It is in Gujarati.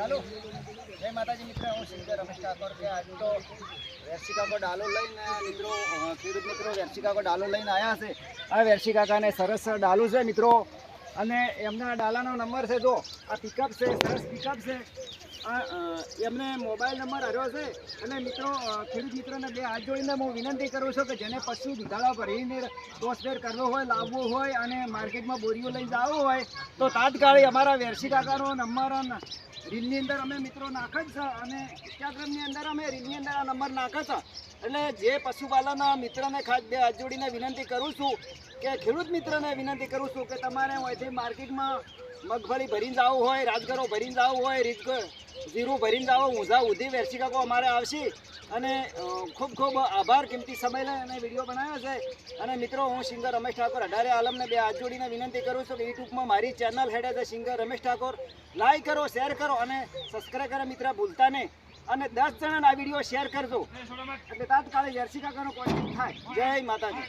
ચાલો. જય માતાજી મિત્ર, હું સિંગર રમેશ ઠાકોર કે આજ તો વેરસી ડાલો લઈને મિત્રો ખેડૂત મિત્રો વેરસી ડાલો લઈને આવ્યા છે. આ વેરસી કાકાને સરસ ડાલું છે મિત્રો. અને એમના ડાલાનો નંબર છે જો, આ પિકઅપ છે, સરસ પિકઅપ છે. એમને મોબાઈલ નંબર હર્યો છે. અને મિત્રો ખેડૂત મિત્રોને બે હાથ જોડીને હું વિનંતી કરું છું કે જેને પશુ દુધાળા ભરીને દોસ્તેર કરવો હોય, લાવવો હોય અને માર્કેટમાં બોરીઓ લઈ જવો હોય, તો તાત્કાલિક અમારા વેરસી કાકાનો નંબર રીલની અંદર અમે મિત્રો નાખે છે અને ઇન્સ્ટાગ્રામની અંદર અમે રીલની અંદર આ નંબર નાખે છે. એટલે જે પશુપાલન મિત્રને ખાસ બે હાથ જોડીને વિનંતી કરું છું કે ખેડૂત મિત્રને વિનંતી કરું છું કે તમારે અહીંથી માર્કેટમાં મગફળી ભરીને જવું હોય, રાજગરો ભરીને જવું હોય રીત જીરું ભરીને જાઓ ઊંઝા ઉધી વેરશિકા કાકો અમારે આવશે. અને ખૂબ ખૂબ આભાર કિંમતી સમય લઈ અને વીડિયો બનાવ્યો છે. અને મિત્રો હું સિંગર રમેશ ઠાકોર અઢારે આલમને બે હાથ જોડીને વિનંતી કરું છું કે યુટ્યુબમાં મારી ચેનલ હેડે છે સિંગર રમેશ ઠાકોર. લાઈક કરો શેર કરો અને સબસ્ક્રાઈબ કરો મિત્ર ભૂલતા નહીં. અને દસ જણાને આ વીડિયો શેર કરજો. એટલે તાત્કાલિક વેરશિકા કાકાનો કોશિશ થાય. જય માતાજી.